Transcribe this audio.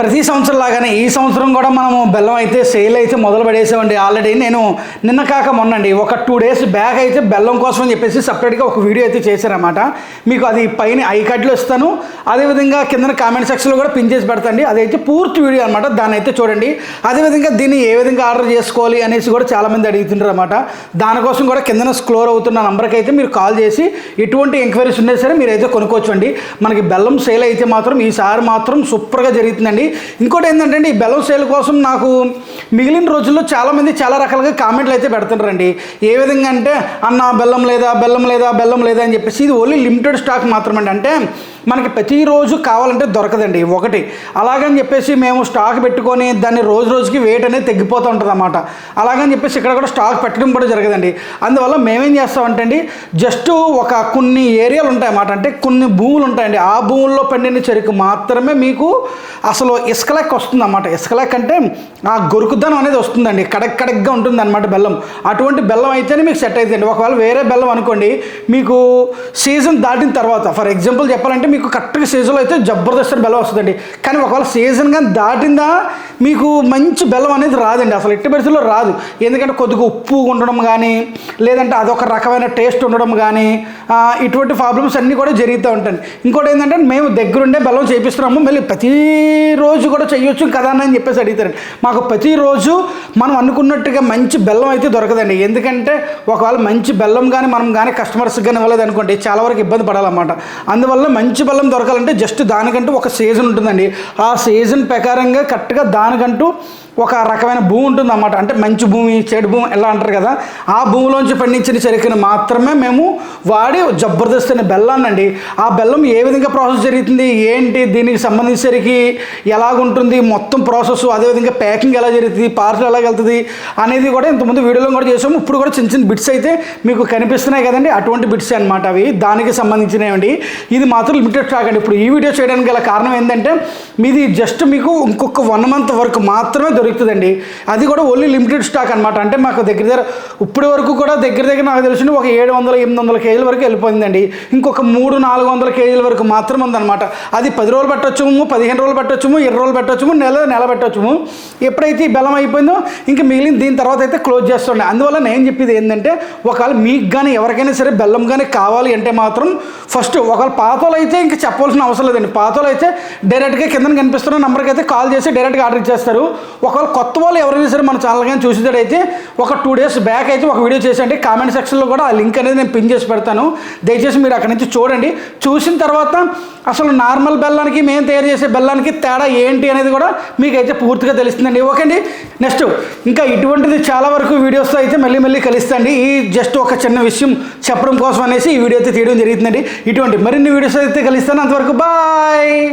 ప్రతి సంవత్సరం లాగానే ఈ సంవత్సరం కూడా మనము బెల్లం అయితే సేల్ అయితే మొదలు పడేసామండి. ఆల్రెడీ నేను నిన్న కాక మొన్నండి ఒక టూ డేస్ బ్యాక్ అయితే బెల్లం కోసం అని చెప్పేసి సపరేట్గా ఒక వీడియో అయితే చేశారన్నమాట. మీకు అది పైన ఐ కార్డులో ఇస్తాను. అదేవిధంగా కింద కామెంట్ సెక్షన్లో కూడా పిన్ చేసి పెడతండి. అదైతే పూర్తి వీడియో అనమాట దాన్ని అయితే చూడండి. అదేవిధంగా దీన్ని ఏ విధంగా ఆర్డర్ చేసుకోవాలి అనేసి కూడా చాలామంది అడుగుతుంటారు అనమాట దానికోసం కూడా కిందన స్క్లోర్ అవుతున్న నంబర్కి అయితే మీరు కాల్ చేసి ఎటువంటి ఎంక్వైరీస్ ఉన్నా సరే మీరు అయితే కొనుక్కోవచ్చు అండి మనకి బెల్లం సేల్ అయితే మాత్రం ఈసారి మాత్రం సూపర్గా జరుగుతుందండి. ఇంకోటి ఏంటంటే ఈ బెల్లం సేల్ కోసం నాకు మిగిలిన రోజుల్లో చాలామంది చాలా రకాలుగా కామెంట్లు అయితే పెడుతుంటారండి. ఏ విధంగా అంటే అన్న బెల్లం లేదా బెల్లం లేదా బెల్లం లేదా అని చెప్పేసి ఇది ఓన్లీ లిమిటెడ్ స్టాక్ మాత్రమే అంటే మనకి ప్రతిరోజు కావాలంటే దొరకదండి ఒకటి. అలాగని చెప్పేసి మేము స్టాక్ పెట్టుకొని దాన్ని రోజు రోజుకి వెయిట్ అనేది తగ్గిపోతూ ఉంటుంది అన్నమాట అలాగని చెప్పేసి ఇక్కడ కూడా స్టాక్ పెట్టడం కూడా జరగదండి. అందువల్ల మేమేం చేస్తామంటే అండి జస్ట్ ఒక కొన్ని ఏరియాలు ఉంటాయి అన్నమాట అంటే కొన్ని భూములు ఉంటాయండి. ఆ భూముల్లో పండిన చెరుకు మాత్రమే మీకు అసలు ఇసుక లెక్క వస్తుంది అన్నమాట ఇసుక లెక్క అంటే ఆ గొరుకుదనం అనేది వస్తుందండి. కడక్ కడక్గా ఉంటుంది అనమాట బెల్లం. అటువంటి బెల్లం అయితేనే మీకు సెట్ అవుతుందండి. ఒకవేళ వేరే బెల్లం అనుకోండి మీకు సీజన్ దాటిన తర్వాత ఫర్ ఎగ్జాంపుల్ చెప్పాలంటే మీకు కరెక్ట్గా సీజన్లో అయితే జబర్దస్త్ బెల్లం వస్తుందండి. కానీ ఒకవేళ సీజన్ కానీ దాటిందా మీకు మంచి బెల్లం అనేది రాదండి. అసలు ఎట్టి పరిస్థితుల్లో రాదు. ఎందుకంటే కొద్దిగా ఉప్పు ఉండడం కానీ లేదంటే అదొక రకమైన టేస్ట్ ఉండడం కానీ ఇటువంటి ప్రాబ్లమ్స్ అన్నీ కూడా జరుగుతూ ఉంటాయి. ఇంకోటి ఏంటంటే మేము దగ్గరుండే బెల్లం చేపిస్తున్నాము. మళ్ళీ ప్రతిరోజు కూడా చేయొచ్చు కదా అని చెప్పేసి అడుగుతారండి. మాకు ప్రతిరోజు మనం అనుకున్నట్టుగా మంచి బెల్లం అయితే దొరకదండి. ఎందుకంటే ఒకవేళ మంచి బెల్లం కానీ మనం కానీ కస్టమర్స్కి కానీ ఇవ్వలేదు అనుకోండి చాలా వరకు ఇబ్బంది పడాలన్నమాట. అందువల్ల మంచి బెల్లం దొరకాలంటే జస్ట్ దానికంటే ఒక సీజన్ ఉంటుందండి. ఆ సీజన్ ప్రకారంగా కరెక్ట్గా దాని దానికంటూ ఒక రకమైన భూమి ఉంటుంది అన్నమాట అంటే మంచి భూమి చెడు భూమి ఎలా అంటారు కదా ఆ భూమిలోంచి పండించిన చెరుకుని మాత్రమే మేము వాడి జబర్దస్త్ అనే బెల్లాన్ని అండి ఆ బెల్లం ఏ విధంగా ప్రాసెస్ జరుగుతుంది ఏంటి దీనికి సంబంధించేసరికి ఎలాగుంటుంది మొత్తం ప్రాసెస్ అదేవిధంగా ప్యాకింగ్ ఎలా జరుగుతుంది పార్సల్ ఎలా వెళ్తుంది అనేది కూడా ఇంతకుముందు వీడియోలో కూడా చేసాము ఇప్పుడు కూడా చిన్న చిన్న బిట్స్ అయితే మీకు కనిపిస్తున్నాయి కదండి అటువంటి బిట్స్ అనమాట అవి. దానికి సంబంధించినవి ఇది మాత్రం లిమిటెడ్ స్టాక్ అండి. ఇప్పుడు ఈ వీడియో చేయడానికి గల కారణం ఏంటంటే మీది జస్ట్ మీకు ఇంకొక వన్ మంత్ వరకు మాత్రమే దొరుకుతుందండి. అది కూడా ఓన్లీ లిమిటెడ్ స్టాక్ అనమాట అంటే మాకు దగ్గర దగ్గర ఇప్పటి వరకు కూడా దగ్గర దగ్గర నాకు తెలిసిన ఒక ఏడు వందల ఎనిమిది వందల కేజీల వరకు వెళ్ళిపోయిందండి. ఇంకొక మూడు నాలుగు వందల కేజీల వరకు మాత్రం ఉందన్నమాట. అది పది రోజులు పెట్టొచ్చుము పదిహేను రోజులు పెట్టొచ్చుము ఇరవై రోజులు పెట్టొచ్చుము నెల నెల పెట్టొచ్చుము. ఎప్పుడైతే ఈ బెల్లం అయిపోయిందో ఇంకా మిగిలిన దీని తర్వాత అయితే క్లోజ్ చేస్తుండే అందువల్ల నేను చెప్పేది ఏంటంటే ఒకవేళ మీకు కానీ ఎవరికైనా సరే బెల్లం కానీ కావాలి అంటే మాత్రం ఫస్ట్ ఒకవేళ పాతలు అయితే ఇంకా చెప్పవలసిన అవసరం లేదండి. పాతలు అయితే డైరెక్ట్గా కింద కనిపిస్తున్న నెంబర్కి అయితే కాల్ చేసి డైరెక్ట్గా ఆర్డర్ ఇచ్చేస్తారు. ఒకవేళ కొత్త వాళ్ళు ఎవరైనా సరే మన ఛానల్ కానీ చూసేటైతే ఒక టూ డేస్ బ్యాక్ అయితే ఒక వీడియో చేసండి కామెంట్ సెక్షన్లో కూడా ఆ లింక్ అనేది నేను పిన్ చేసి పెడతాను. దయచేసి మీరు అక్కడి నుంచి చూడండి. చూసిన తర్వాత అసలు నార్మల్ బెల్లానికి మేము తయారు చేసే బెల్లానికి తేడా ఏంటి అనేది కూడా మీకైతే పూర్తిగా తెలుస్తుందండి. ఓకే అండి? నెక్స్ట్ ఇంకా ఇటువంటిది చాలా వరకు వీడియోస్తో అయితే మళ్ళీ మళ్ళీ కలుస్తండి. ఈ జస్ట్ ఒక చిన్న విషయం చెప్పడం కోసం అనేసి ఈ వీడియో అయితే తీయడం జరుగుతుందండి. ఇటువంటి మరిన్ని వీడియోస్ అయితే కలుస్తాను. అంతవరకు బాయ్